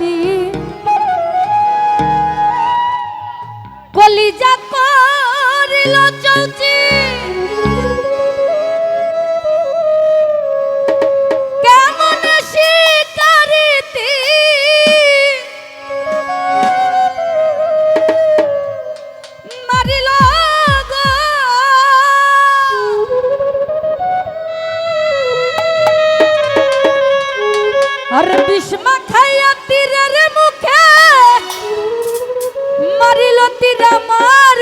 happy আর বিষ্মা খাইয়া তীরের মুখে মারিল তীরা আমার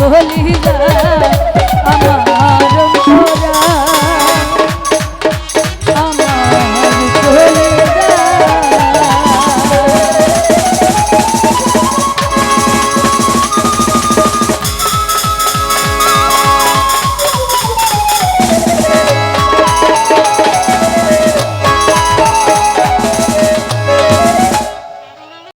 কলিজা